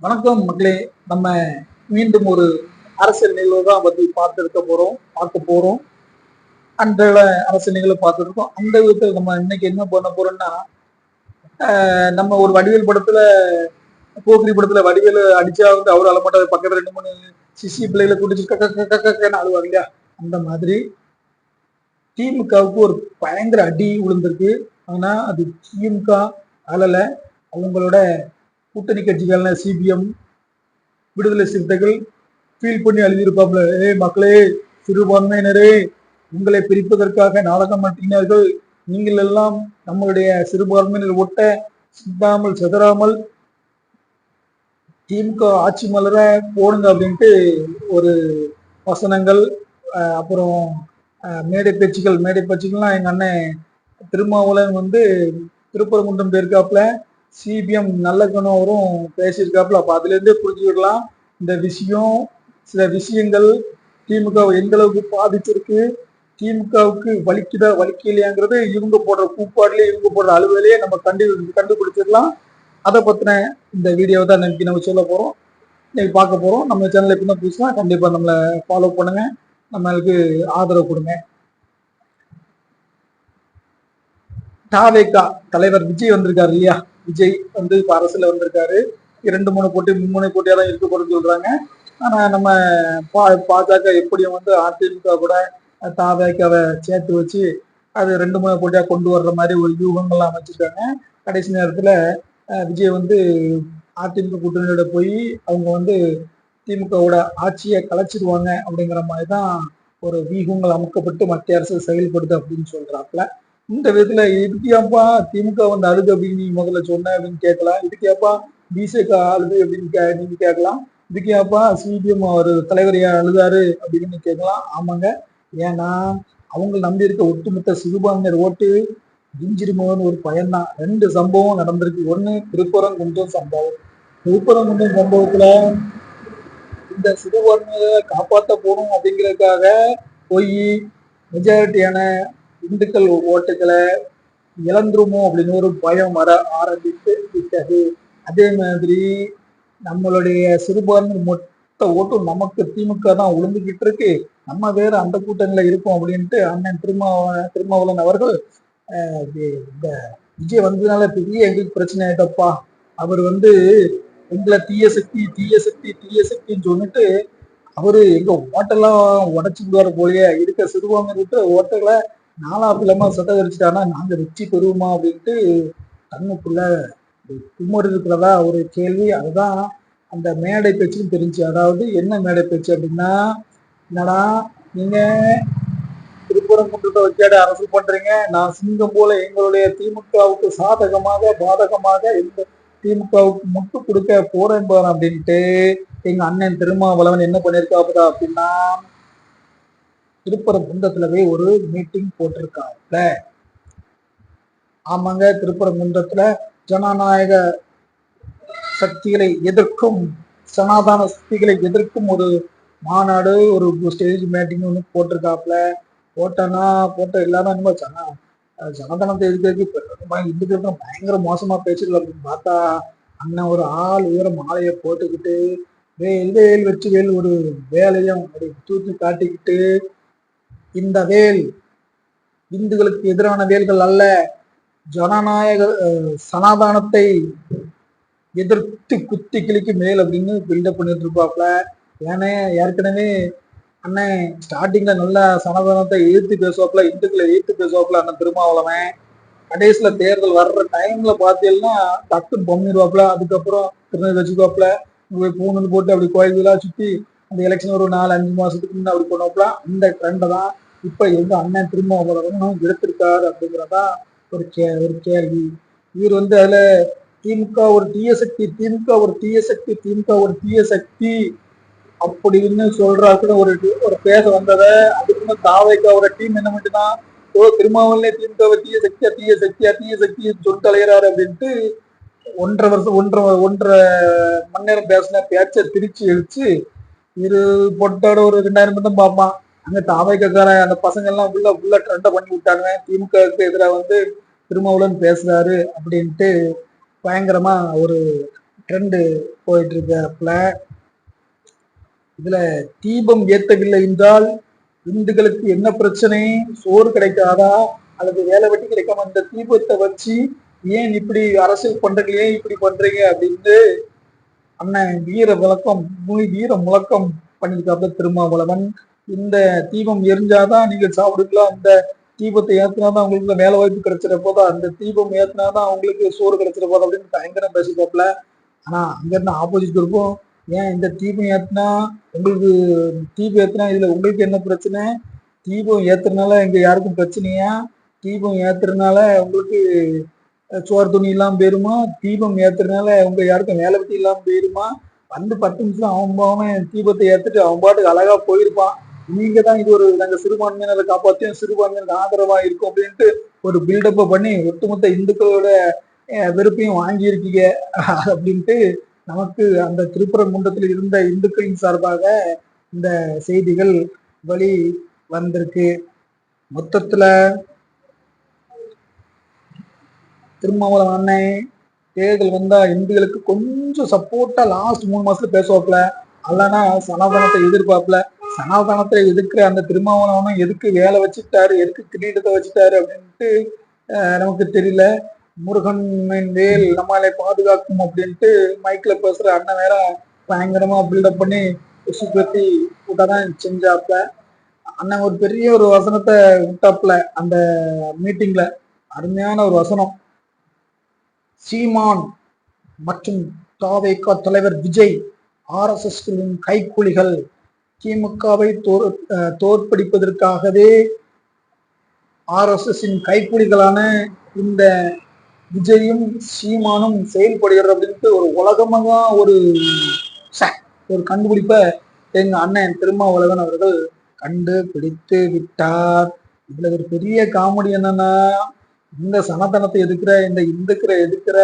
வணக்கம் மக்களே. நம்ம மீண்டும் ஒரு அரசியல் நிகழ்வு தான் பத்தி பார்த்துருக்க போறோம் பார்க்க போறோம். அன்றைய அரசியல் நிகழ்வு பார்த்துருக்கோம். அந்த விதத்தில் நம்ம இன்னைக்கு என்ன பண்ண போறோம்னா நம்ம ஒரு வடிவேல் படத்துல போக்கிரி படத்துல வடிவேல் அடிச்சா வந்து அவர் அழமாட்டார் பக்கத்துல ரெண்டு மூணு சிசி பிள்ளைகளை குடிச்சு கக்க கக்கன்னு அழுவாங்க இல்லையா? அந்த மாதிரி. திமுகவுக்கு ஒரு பயங்கர அடி விழுந்திருக்கு. ஆனா அது திமுக அழல அவங்களோட கூட்டணி கட்சிகளான சிபிஎம் விடுதலை சிறுத்தைகள் ஃபீல் பண்ணி எழுதியிருப்பாப்ல ஏ மக்களே சிறுபான்மையினரே உங்களை பிரிப்பதற்காக நாடகம் மாட்டினார்கள் நீங்கள் எல்லாம் நம்மளுடைய சிறுபான்மையினர் ஒட்ட சிந்தாமல் சிதறாமல் திமுக ஆட்சி மலர போடுங்க அப்படின்ட்டு ஒரு வசனங்கள் அப்புறம் மேடை பேச்சுக்கள். மேடை பேச்சுக்கள்லாம் எங்கள் அண்ணன் திருமாவளவன் வந்து திருப்பரங்குன்றம் போயிருக்காப்புல சிபிஎம் நல்ல கணவரும் பேசியிருக்காப்புல. அப்போ அதுலேருந்தே புரிஞ்சுக்கிடலாம். இந்த விஷயம் சில விஷயங்கள் திமுக எந்த அளவுக்கு பாதிச்சிருக்கு திமுகவுக்கு வலிக்குதா வலிக்கலையாங்கிறது இவங்க போடுற கூப்பாடுலயே இவங்க போடுற அலுவலையே நம்ம கண்டு கண்டுபிடிச்சிடலாம். அதை பத்தின இந்த வீடியோவை தான் இன்னைக்கு நம்ம சொல்ல போறோம். இன்னைக்கு பார்க்க போறோம். நம்ம சேனல் எப்படின்னா புதுசுனா கண்டிப்பா நம்மளை ஃபாலோ பண்ணுங்க. நம்மளுக்கு ஆதரவு கொடுங்க. டாவேக்கா தலைவர் விஜய் வந்திருக்காரு இல்லையா? விஜய் வந்து இப்ப அரசுல வந்திருக்காரு. இரண்டு மூணு போட்டி மும்முனை போட்டியா தான் இருக்க போறேன்னு சொல்றாங்க. ஆனா நம்ம பா பாஜக எப்படியும் வந்து அதிமுக கூட தாவேக்காவை சேர்த்து வச்சு அது ரெண்டு மூணு போட்டியா கொண்டு வர்ற மாதிரி ஒரு யூகங்கள்லாம் அமைச்சிருக்காங்க. கடைசி நேரத்துல விஜய் வந்து அதிமுக கூட்டணியோட போய் அவங்க வந்து திமுகவோட ஆட்சியை கலைச்சிடுவாங்க அப்படிங்கிற மாதிரி தான் ஒரு வியூகங்கள் அமைக்கப்பட்டு மத்திய அரசு செயல்படுது அப்படின்னு சொல்றாப்புல. இந்த விதத்துல இதுக்கேப்பா திமுக வந்து அழுது அப்படின்னு நீ முதல்ல சொன்ன அப்படின்னு கேட்கலாம். இதுக்கேப்பா பிசேக அழுது அப்படின்னு கே நீங்க கேட்கலாம். இதுக்கேப்பா சிபிஎம் அவர் தலைவர் ஏன் அழுதாரு அப்படின்னு கேட்கலாம். ஆமாங்க. ஏன்னா அவங்க நம்பி இருக்க ஒட்டுமொத்த சிறுபான்மையர் ஓட்டு விஞ்சிருமோன்னு ஒரு பயன்தான் ரெண்டு சம்பவம் நடந்திருக்கு. ஒண்ணு திருப்பரங்குன்றம் சம்பவம். திருப்பரங்குன்றம் சம்பவத்துல இந்த சிறுபான்மையை காப்பாற்ற போகணும் அப்படிங்கிறதுக்காக போய் மெஜாரிட்டியான இந்துக்கள் ஓட்டுகளை இழந்துருமோ அப்படின்னு ஒரு பயம் வர ஆரம்பித்து விட்டது. அதே மாதிரி நம்மளுடைய சிறுபான்மை மொத்த ஓட்டும் நமக்கு திமுக தான் உளுந்துகிட்டு இருக்கு. நம்ம வேற அந்த கூட்டணியில இருக்கோம் அப்படின்ட்டு அண்ணன் திருமாவ திருமாவளவன் அவர்கள் இந்த விஜய் வந்ததுனால பெரிய எங்களுக்கு பிரச்சனை ஆயிட்டப்பா. அவர் வந்து எங்களை தீய சக்தி தீய சக்தி தீய சக்தின்னு சொல்லிட்டு அவரு எங்க ஓட்டெல்லாம் உடச்சு விடுவாரு போலயே. இருக்க சிறுபான்மை இருக்கிற ஓட்டங்களை நாலா பிள்ளமா சதகரிச்சிட்டானா நாங்க வெற்றி பெறுவோமா அப்படின்ட்டு கண்ணுக்குள்ள குமர் இருக்கிறதா ஒரு கேள்வி. அதுதான் அந்த மேடை பேச்சுன்னு தெரிஞ்சு. அதாவது என்ன மேடை பேச்சு அப்படின்னா என்னடா நீங்க திருப்பரங்குன்றத்தை வச்சாடு அரசு பண்றீங்க. நான் சிங்கம் போல எங்களுடைய திமுகவுக்கு சாதகமாக பாதகமாக எந்த திமுகவுக்கு முட்டு கொடுக்க போறேன் அப்படின்ட்டு எங்க அண்ணன் திருமாவளவன் என்ன பண்ணியிருக்காப்புடா அப்படின்னா திருப்பரங்குன்றத்துல போய் ஒரு மீட்டிங் போட்டிருக்காப்புல ஆமாங்க திருப்பரங்குன்றத்துல ஜனநாயக சக்திகளை எதிர்க்கும் சனாதன சக்திகளை எதிர்க்கும் ஒரு மாநாடு ஒரு ஸ்டேஜ் மீட்டிங் ஒன்று போட்டிருக்காப்புல போட்டோன்னா போட்ட எல்லாரும் என்னமோ ஜன அஹ் ஜனதனத்தை எதுக்கு இந்துக்கள் தான் பயங்கர மோசமா பேசிடலாம் அப்படின்னு பார்த்தா அண்ணன் ஒரு ஆள் உயர மாலையை போட்டுக்கிட்டு வேல் வேல் வச்சு வேல் ஒரு வேலையும் அப்படி தூக்கி காட்டிக்கிட்டு இந்த வேல். இந்துக்களுக்கு எதிரான வேல்கள் அல்ல. ஜனநாயக சனாதானத்தை எதிர்த்து குத்தி கிளிக்கு மேல் அப்படின்னு பில்டப் பண்ணிட்டு இருப்பாப்ல ஏன்னா ஏற்கனவே அண்ணன் ஸ்டார்டிங்ல நல்லா சனாதனத்தை எதிர்த்து பேசுவாப்ல இந்துக்களை எதிர்த்து பேசுவாப்புல அண்ணன் திருமாவளவன். கடைசியில தேர்தல் வர்ற டைம்ல பார்த்தீங்கன்னா டக்குன்னு பொம்மிடுவாப்புல அதுக்கப்புறம் திருநெல் வச்சுக்குவாப்ல போய் பூணுன்னு போட்டு அப்படி கோயில்களா சுத்தி அந்த எலெக்ஷன் ஒரு நாலு அஞ்சு மாசத்துக்கு முன்னாடி அப்படி பண்ணுவாப்ல அந்த ட்ரெண்டை தான் இப்ப எங்க அண்ணன் திருமாவளவனும் எடுத்திருக்காரு அப்படிங்கிறதான் ஒரு கே ஒரு கேள்வி. இவர் வந்து அதுல திமுக ஒரு தீய சக்தி திமுக ஒரு தீய சக்தி திமுக ஒரு தீய சக்தி அப்படின்னு சொல்றாருன்னு ஒரு ஒரு பேச வந்தத அதுக்குன்னு தாவைக்காவோட டீம் என்ன பண்ணிட்டுனா ஓ திருமாவளே திமுக தீய சக்தியா தீய சக்தியா தீய சக்தி சொல்லிட்டு அலைகிறாரு அப்படின்ட்டு ஒன்றரை வருஷம் ஒன்றரை ஒன்றரை மணி நேரம் பேசின பேச்சை திருச்சி எழுச்சு இரு பொட்டோட ஒரு ரெண்டாயிரம் பேர் தான் பார்ப்பான். அங்க தாவைக்கார அந்த பசங்க எல்லாம் உள்ள உள்ள ட்ரெண்டை பண்ணி விட்டாங்க திமுகவுக்கு எதிராக வந்து திருமாவளவன் பேசுறாரு அப்படின்ட்டு பயங்கரமா ஒரு ட்ரெண்டு போயிட்டு இருக்காப்புல இதுல தீபம் ஏத்தவில்லை என்றால் இந்துக்களுக்கு என்ன பிரச்சனை? சோறு கிடைக்காதா? அல்லது வேலை வெட்டி கிடைக்காம அந்த தீபத்தை வச்சு ஏன் இப்படி அரசியல் பண்றீங்க? ஏன் இப்படி பண்றீங்க? அப்படின்னு அண்ணன் வீர விளக்கம் மு- வீர முழக்கம் பண்ணியிருக்காப்புல திருமாவளவன். இந்த தீபம் எரிஞ்சாதான் நீங்க சாப்பிடுக்கலாம். அந்த தீபத்தை ஏத்துனாதான் உங்களுக்கு வேலை வாய்ப்பு கிடைச்சிட போதா? அந்த தீபம் ஏத்துனாதான் அவங்களுக்கு சோறு கிடைச்சிட போதா? அப்படின்னு பயங்கரம் பேசிப்பாப்ல ஆனா அங்க இருந்து ஆப்போசிட் இருக்கும் ஏன் இந்த தீபம் ஏத்துனா உங்களுக்கு தீபம் ஏத்துனா இதுல உங்களுக்கு என்ன பிரச்சனை? தீபம் ஏத்துறதுனால இங்க யாருக்கும் பிரச்சனையா? தீபம் ஏத்துறதுனால உங்களுக்கு சோறு துணி இல்லாம போயிருமா? தீபம் ஏத்துறதுனால உங்க யாருக்கும் வேலை வெட்டி இல்லாம போயிருமா? வந்து பத்து நிமிஷம் அவன் அவன் தீபத்தை ஏத்துட்டு அவன் பாட்டுக்கு அழகா போயிருப்பான். நீங்க தான் இது ஒரு நாங்க சிறுபான்மையினரை காப்பாத்தியும் சிறுபான்மையினருக்கு ஆதரவா இருக்கும் அப்படின்ட்டு ஒரு பில்டப்பை பண்ணி ஒட்டுமொத்த இந்துக்களோட வெறுப்பையும் வாங்கியிருக்கீங்க. அப்படின்ட்டு நமக்கு அந்த திருப்பரங்குன்றத்தில் இருந்த இந்துக்களின் சார்பாக இந்த செய்திகள் வழி வந்திருக்கு. மொத்தத்துல திருமாவளவன் அண்ணன் தேர்தல் வந்தா இந்துக்களுக்கு கொஞ்சம் சப்போர்ட்டா லாஸ்ட் மூணு மாசத்துல பேசுவாப்புல. அல்லனா சனாதனத்தை எதிர்பார்ப்புல. சனாதனத்தை எதிர்க்கிற அந்த திருமாவளவனும் எதுக்கு வேலை வச்சுட்டாரு எதுக்கு கிரீடத்தை வச்சுட்டாரு அப்படின்ட்டு நமக்கு தெரியல. முருகன் வேல் நம்மளை பாதுகாக்கும் அப்படின்ட்டு மைக்ல பேசுற அண்ணன் வேற பயங்கரமா பில்டப் பண்ணி சுத்தி விட்டாதான் செஞ்சாப்ல. அண்ணன் ஒரு பெரிய ஒரு வசனத்தை விட்டாப்ல அந்த மீட்டிங்ல அருமையான ஒரு வசனம். சீமான் மற்றும் தாவேகா தலைவர் விஜய் ஆர்எஸ்எஸ்களின் கைக்கூலிகள் திமுகவை தோற் தோற்கடிப்பதற்காகவே ஆர்எஸ்எஸ்ஸின் கைப்பிடிகளான இந்த விஜயும் சீமானும் செயல்படுகிறது அப்படின்ட்டு ஒரு உலகமாக ஒரு ஒரு கண்டுபிடிப்பை எங்க அண்ணன் திருமாவளவன் அவர்கள் கண்டுபிடித்து விட்டார். இதுல ஒரு பெரிய காமெடி என்னன்னா இந்த சனாதனத்தை எதிர்க்கிற இந்த இந்துக்கிற எதிர்க்கிற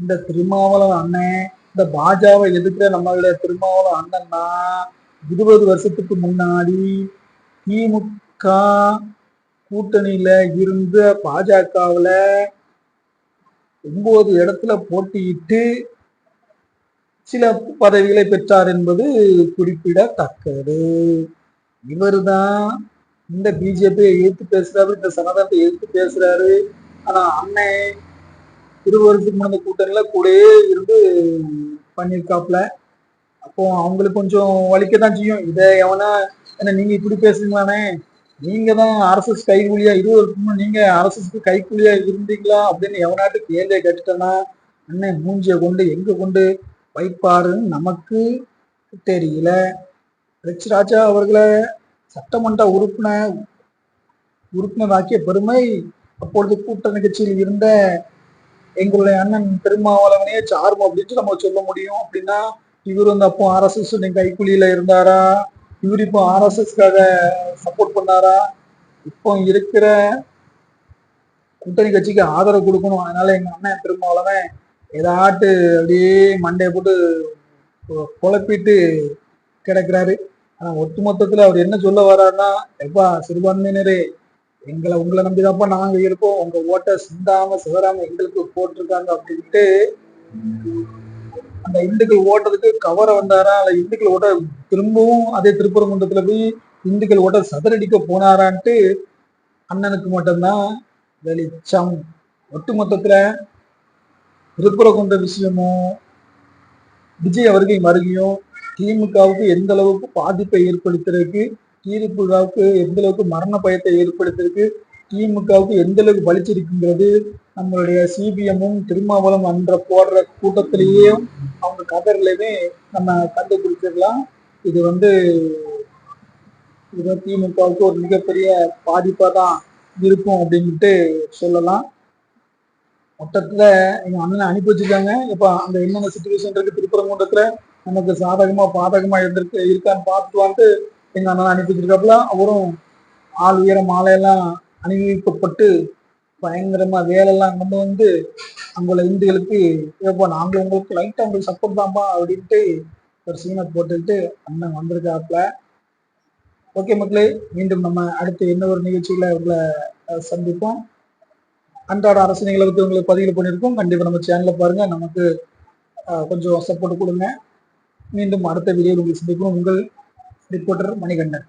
இந்த திருமாவளவன் அண்ணன் இந்த பாஜாவை எதிர்க்கிற நம்மளுடைய திருமாவளவன் அண்ணன்னா இருபது வருஷத்துக்கு முன்னாடி திமுக கூட்டணியில இருந்த பாஜகவுல ஒன்பது இடத்துல போட்டியிட்டு சில பதவிகளை பெற்றார் என்பது குறிப்பிடத்தக்கது. இவர்தான் இந்த பிஜேபியை எதிர்த்து பேசுறாரு இந்த சனாதனத்தை எதிர்த்து பேசுறாரு. ஆனா அண்ணன் இருபது வருஷத்துக்கு முன்னாடி கூட்டணியில கூடயே இருந்து பண்ணியிருக்காப்ல. அப்போ அவங்களுக்கு கொஞ்சம் வலிக்க தான் செய்யும். இதை எவனா என்ன நீங்க இப்படி பேசுறீங்களானே? நீங்க தான் ஆர்எஸ்எஸ் கைக்கூலியா இருபது வருஷத்துக்கு நீங்க ஆர்எஸ்எஸ்க்கு கைக்கூலியா இருந்தீங்களா? அப்படின்னு எவனாட்டு கேள்வியை கேட்டுட்டேன்னா அண்ணன் மூஞ்சியை கொண்டு எங்க கொண்டு வைப்பாருன்னு நமக்கு தெரியல. ரிச் ராஜா அவர்களை சட்டமன்ற உறுப்பினர் உறுப்பினராக்கிய பெருமை அப்பொழுது கூட்டணி கட்சியில் இருந்த எங்களுடைய அண்ணன் பெருமாவளவனே சாரும் அப்படின்ட்டு நம்ம சொல்ல முடியும். அப்படின்னா இவர் வந்து அப்போ ஆர்எஸ்எஸ் கைக்குழியில இருந்தாரா? இவர் இப்போ ஆர்எஸ்எஸ்க்காக சப்போர்ட் பண்ணாரா? இப்போ இருக்கிற கூட்டணி கட்சிக்கு ஆதரவு கொடுக்கணும். அதனால எங்க அண்ணன் திருமாவளவன் ஏதாட்டு அப்படியே மண்டையை போட்டு குழப்பிட்டு கிடக்குறாரு. ஆனா ஒட்டுமொத்தத்துல அவர் என்ன சொல்ல வர்றாருன்னா எப்பா சிறுபான்மையினரே எங்களை உங்களை நம்பிதான்ப்பா நாங்க இருக்கோம். உங்க ஓட்டை சிந்தாம சிவராம எங்களுக்கு போட்டிருக்காங்க அப்படின்ட்டு அந்த இந்துக்கள் ஓட்டத்துக்கு கவர வந்தாரா? இல்ல இந்துக்கள் ஓட்ட திரும்பவும் அதே திருப்பரங்குன்றத்துல போய் இந்துக்கள் ஓட்ட சதுரடிக்க போனாரான்ட்டு அண்ணனுக்கு மட்டும்தான் வெளிச்சம். ஒட்டுமொத்தத்துல திருப்பரங்குன்ற விஷயமும் விஜய் அவர்கள் வருகையும் திமுகவுக்கு எந்த அளவுக்கு பாதிப்பை ஏற்படுத்திருக்கு திமுகவுக்கு எந்த அளவுக்கு மரண பயத்தை ஏற்படுத்திருக்கு திமுகவுக்கு எந்த அளவுக்கு வலிச்சிருக்குங்கிறது நம்மளுடைய சிபிஎம்மும் திருமாவளம் அன்ற போடுற கூட்டத்திலேயே அவங்க கதர்லயுமே நம்ம கண்டுபிடிச்சிடலாம். இது வந்து இது திமுகவுக்கு ஒரு மிகப்பெரிய பாதிப்பா தான் இருக்கும் அப்படின்ட்டு சொல்லலாம். மொத்தத்துல எங்க அண்ணனை அனுப்பி வச்சிருக்காங்க இப்ப அந்த என்னென்ன சுச்சுவேஷன் இருக்கு? திருப்பரங்குன்றத்துல நமக்கு சாதகமா பாதகமா இருந்திருக்கு இருக்கான்னு பார்த்துட்டு வந்து எங்க அண்ணன் அனுப்பி வச்சிருக்காப்புல. அவரும் ஆள் உயர மாலையெல்லாம் அணிவிக்கப்பட்டு பயங்கரமா வேலையெல்லாம் கொண்டு வந்து அங்குள்ள இந்துகளுக்கு ஏப்பா நாங்க உங்களுக்கு லைட்டா உங்களுக்கு சப்போர்ட் தான்ப்பா அப்படின்ட்டு ஒரு சீனை போட்டுக்கிட்டு அண்ணன் வந்திருக்காப்புல. ஓகே மக்களே மீண்டும் நம்ம அடுத்து என்ன ஒரு நிகழ்ச்சியில உங்களை சந்திப்போம். அன்றாட அரசு நிகழ்வுக்கு உங்களுக்கு பதிவு பண்ணியிருக்கோம். கண்டிப்பா நம்ம சேனலை பாருங்க. நமக்கு கொஞ்சம் சப்போர்ட் கொடுங்க. மீண்டும் அடுத்த வீடியோ உங்களை சந்திப்போம். உங்கள் ரிப்போர்ட்டர் மணிகண்டன்.